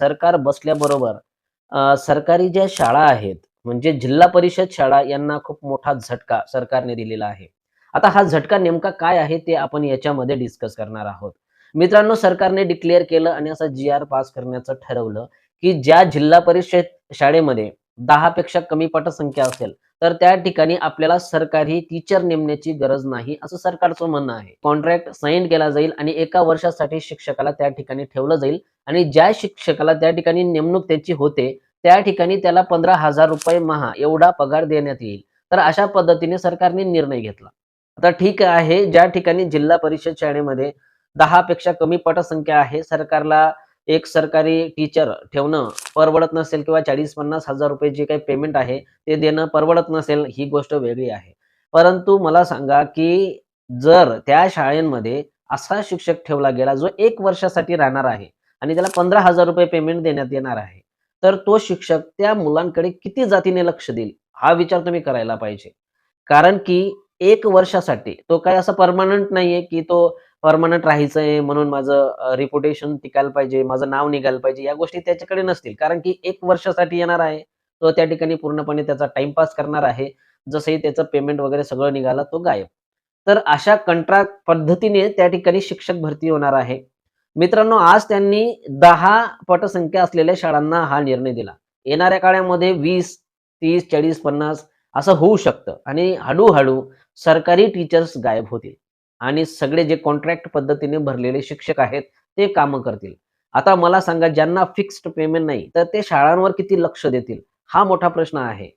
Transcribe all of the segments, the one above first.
सरकार बसल्याबरोबर सरकारी ज्या शाळा आहेत म्हणजे जिल्हा परिषद शाळा यांना खूप मोठा झटका सरकारने दिलेला आहे. आता हा झटका नेमका काय आहे ते आपण याच्यामध्ये डिस्कस करणार आहोत. मित्रांनो सरकारने डिक्लेअर केलं आणि असं जी आर पास करण्याचं ठरवलं की ज्या जिल्हा परिषद शाळेमध्ये दहा पेक्षा कमी पटसंख्या असेल तर त्या ठिकाणी आपल्याला सरकारी टीचर नेमण्याची गरज नाही असं सरकारचं म्हणणं आहे. कॉन्ट्रॅक्ट साईन केला जाईल आणि एका वर्षासाठी शिक्षकाला त्या ठिकाणी ठेवलं जाईल आणि ज्या शिक्षकाला त्या ठिकाणी नेमणूक त्याची होते त्या ठिकाणी त्याला पंधरा हजार रुपये महा एवढा पगार देण्यात येईल. तर अशा पद्धतीने सरकारने निर्णय घेतला. आता ठीक आहे ज्या ठिकाणी जिल्हा परिषद शाळेमध्ये दहा पेक्षा कमी पटसंख्या आहे सरकारला एक सरकारी टीचर ठेवणं परवडत नसेल किंवा चाळीस पन्नास हजार रुपये जे काही पेमेंट आहे ते देणं परवडत नसेल ही गोष्ट वेगळी आहे. परंतु मला सांगा की जर त्या शाळेमध्ये असा शिक्षक ठेवला गेला जो एक वर्षासाठी राहणार आहे आणि त्याला पंधरा हजार रुपये पेमेंट देण्यात येणार आहे तर तो शिक्षक त्या मुलांकडे किती जातीने लक्ष देईल? हा विचार तुम्ही करायला पाहिजे. कारण की एक वर्षासाठी. तो काय असं परमनंट नाहीये की तो परमनंट आहे म्हणून माझं रिपुटेशन टिकायला पाहिजे माझं नाव निघायला पाहिजे या गोष्टी त्याच्याकडे नसतील. कारण की एक वर्षासाठी येणार आहे. तो त्या ठिकाणी पूर्णपणे त्याचा टाइमपास करणार आहे. जसंही त्याचं पेमेंट वगैरे सगळं निघालं तो गायब. तर अशा कंट्राक्ट पद्धतीने त्या ठिकाणी शिक्षक भरती होणार आहे. मित्रांनो आज त्यांनी दहा पटसंख्या असलेल्या शाळांना हा निर्णय दिला. येणाऱ्या काळामध्ये वीस तीस चाळीस पन्नास असं होऊ शकतं. आणि हळूहळू सरकारी टीचर्स गायब होतील. आणि सगळे जे कॉन्ट्रॅक्ट पद्धतीने भरलेले शिक्षक आहेत ते कामं करतील. आता मला सांगा ज्यांना फिक्स्ड पेमेंट नाही तर ते शाळांवर किती लक्ष देतील? हा मोठा प्रश्न आहे.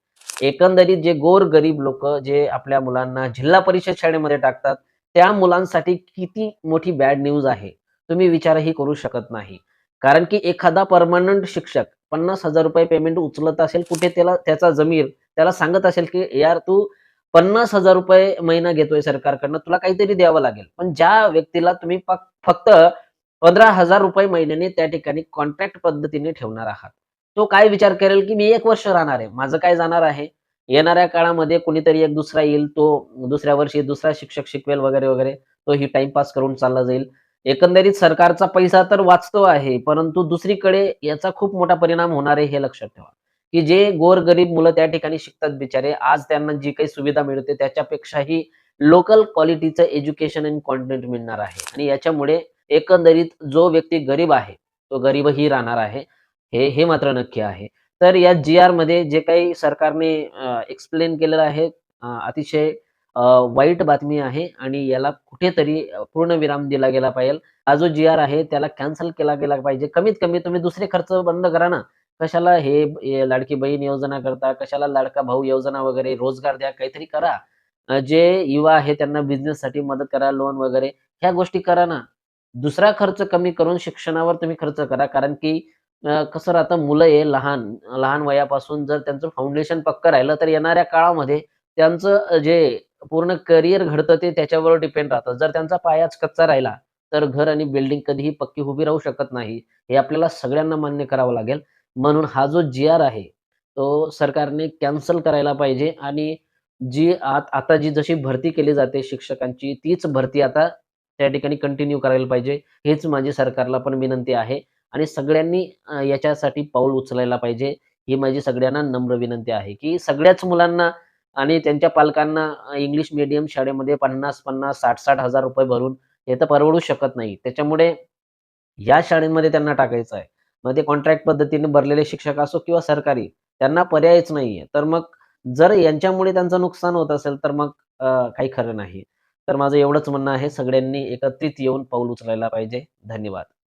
एकंदरीत जे गोर गरीब लोक जे आपल्या मुलांना जिल्हा परिषद शाळेमध्ये टाकतात त्या मुलांसाठी किती मोठी बॅड न्यूज आहे? तुम्ही विचारही करू शकत नाही. कारण की एखादा परमनंट शिक्षक पन्नास हजार रुपये पेमेंट उचलत असेल कुठे त्याला त्याचा जमीर त्याला सांगत असेल की यार तू पन्नास हजार रुपये महिना घेतोय सरकारकडनं तुला काहीतरी द्यावं लागेल. पण ज्या व्यक्तीला तुम्ही फक्त पंधरा हजार रुपये महिन्याने त्या ठिकाणी कॉन्ट्रॅक्ट पद्धतीने ठेवणार आहात तो काय विचार करेल की मी एक वर्ष राहणार आहे माझं काय जाणार आहे? येणाऱ्या काळामध्ये कोणीतरी एक दुसरा येईल तो दुसऱ्या वर्षी दुसरा शिक्षक शिकवेल वगैरे वगैरे तो ही टाइमपास करून चालला जाईल. एकंदरीत सरकारचा पैसा तर वाचतो आहे परंतु दुसरीकडे याचा खूप मोठा परिणाम होणार आहे हे लक्षात ठेवा. की जे गोरगरीब मुलं त्या ठिकाणी शिकतात बिचारे आज त्यांना जी काही सुविधा मिळते त्याच्यापेक्षाही लोकल क्वालिटीचं एज्युकेशन अँड कॉन्टेंट मिळणार आहे. आणि याच्यामुळे एकंदरीत जो व्यक्ती गरीब आहे तो गरीबही राहणार आहे. हे हे मात्र नक्की आहे. तर या जी आरमध्ये जे काही सरकारने एक्सप्लेन केलेलं आहे अतिशय वाईट बातमी आहे आणि याला कुठेतरी पूर्ण पूर्णविराम दिला गेला पाहिजे. हा जो जी आर आहे त्याला कॅन्सल केला गेला पाहिजे. कमीत कमी तुम्ही दुसरे खर्च बंद करा ना. कशाला हे लाडकी बहीण योजना करता कशाला लाडका भाऊ योजना वगैरे रोजगार द्या काहीतरी करा. जे युवा आहे त्यांना बिझनेस साठी मदत करा लोन वगैरे ह्या गोष्टी करा ना. दुसरा खर्च कमी करून शिक्षणावर तुम्ही खर्च करा कारण की कसं राहतं मुलं हे लहान लहान वयापासून जर त्यांचं फाउंडेशन पक्क राहिलं तर येणाऱ्या काळामध्ये त्यांचं जे पूर्ण करिअर घडतं ते त्याच्यावर डिपेंड राहतं. जर त्यांचा पायाच कच्चा राहिला तर घर आणि बिल्डिंग कधीही पक्की उभी राहू शकत नाही. हे आपल्याला सगळ्यांना मान्य करावं लागेल. म्हणून हा जो जी आर आहे तो सरकारने कॅन्सल करायला पाहिजे आणि जी आत आता जी जशी भरती केली जाते शिक्षकांची तीच भरती आता त्या ठिकाणी कंटिन्यू करायला पाहिजे. हेच माझी सरकारला पण विनंती आहे आणि सगळ्यांनी याच्यासाठी पाऊल उचलायला पाहिजे. ही माझी सगळ्यांना नम्र विनंती आहे की सगळ्याच मुलांना आणि त्यांच्या पालकांना इंग्लिश मीडियम शाळेमध्ये पन्नास पन्नास साठ साठ हजार रुपये भरून हे तर परवडू शकत नाही. त्याच्यामुळे या शाळेमध्ये त्यांना टाकायचं आहे. मग ते कॉन्ट्रॅक्ट पद्धतीने भरलेले शिक्षक असो किंवा सरकारी त्यांना पर्यायच नाहीये. तर मग जर यांच्यामुळे त्यांचं नुकसान होत असेल तर मग काही खरं नाही. तर माझं एवढंच म्हणणं आहे. सगळ्यांनी एकत्रित येऊन पाऊल उचलायला पाहिजे. धन्यवाद.